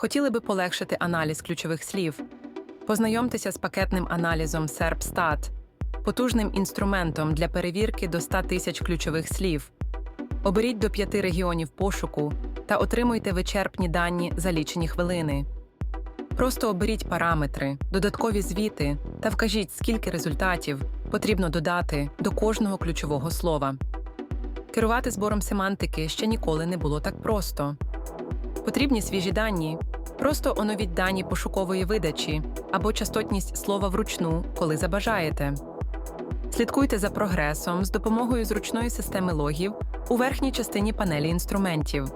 Хотіли би полегшити аналіз ключових слів? Познайомтеся з пакетним аналізом SERP-STAT, потужним інструментом для перевірки до 100 тисяч ключових слів. Оберіть до п'яти регіонів пошуку та отримуйте вичерпні дані за лічені хвилини. Просто оберіть параметри, додаткові звіти та вкажіть, скільки результатів потрібно додати до кожного ключового слова. Керувати збором семантики ще ніколи не було так просто. Потрібні свіжі дані. Просто оновіть дані пошукової видачі або частотність слова вручну, коли забажаєте. Слідкуйте за прогресом з допомогою зручної системи логів у верхній частині панелі інструментів.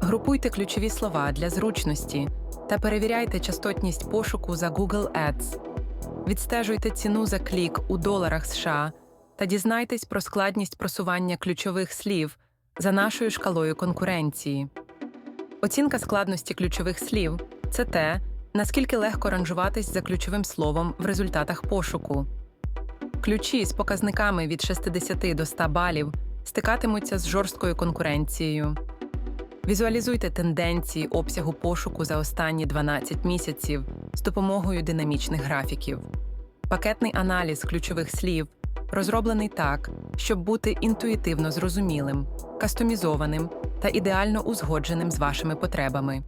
Групуйте ключові слова для зручності та перевіряйте частотність пошуку за Google Ads. Відстежуйте ціну за клік у доларах США та дізнайтесь про складність просування ключових слів за нашою шкалою конкуренції. Оцінка складності ключових слів це те, наскільки легко ранжуватись за ключовим словом в результатах пошуку. Ключі з показниками від 60 до 100 балів стикатимуться з жорсткою конкуренцією. Візуалізуйте тенденції обсягу пошуку за останні 12 місяців з допомогою динамічних графіків. Пакетний аналіз ключових слів розроблений так, щоб бути інтуїтивно зрозумілим, кастомізованим та ідеально узгодженим з вашими потребами.